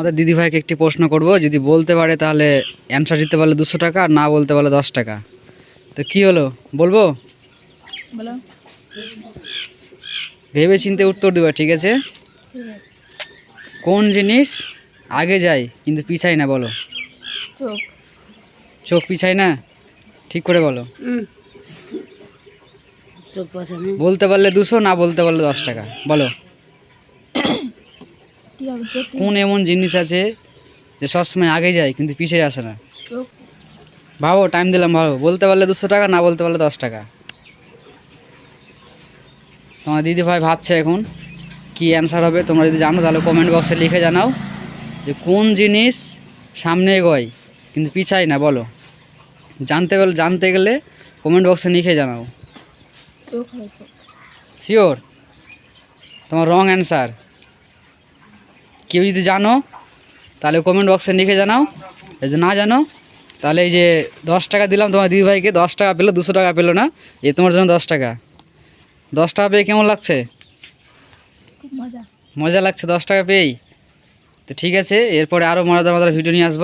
আমাদের দিদিভাইকে একটি প্রশ্ন করব যদি বলতে পারে তাহলে অ্যান্সার দিতে পারলে দুশো টাকা আর না বলতে পারলে দশ টাকা। তো কি হলো? বলব? বলো। ভেবে চিন্তে উত্তর দেবে ঠিক আছে? কোন জিনিস আগে যায় কিন্তু পিছাই না বলো। চোখ। চোখ পিছায় না? ঠিক করে বলো। বলতে পারলে দুশো না বলতে পারলে দশ টাকা। বলো? কোন এমন জিনিস আছে যে সবসময় আগে যায় কিন্তু পিছিয়ে আসে না? ভাবো টাইম দিলাম ভাবো। বলতে পারলে দুশো টাকা না বলতে পারলে দশ টাকা। তোমার দিদি ভাই ভাবছে এখন কি অ্যান্সার হবে? তোমরা যদি জানো তাহলে কমেন্ট বক্সে লিখে জানাও যে কোন জিনিস সামনে এগোয় কিন্তু পিছায় না বলো। জানতে গেলে জানতে গেলে কমেন্ট বক্সে লিখে জানাও। শিওর তোমার রং অ্যান্সার কেউ যদি জানো তাহলে কমেন্ট বক্সে লিখে জানাও। যদি না জানো তাহলে এই যে দশ টাকা দিলাম তোমার দিদিভাইকে দশ টাকা পেল দুশো টাকা পেল না যে তোমার জন্য দশ টাকা। দশ টাকা পেয়ে কেমন লাগছে? মজা। মজা লাগছে দশ টাকা পেয়েই। তো ঠিক আছে এরপরে আরও মজাদার মজাদার ভিডিও নিয়ে আসব।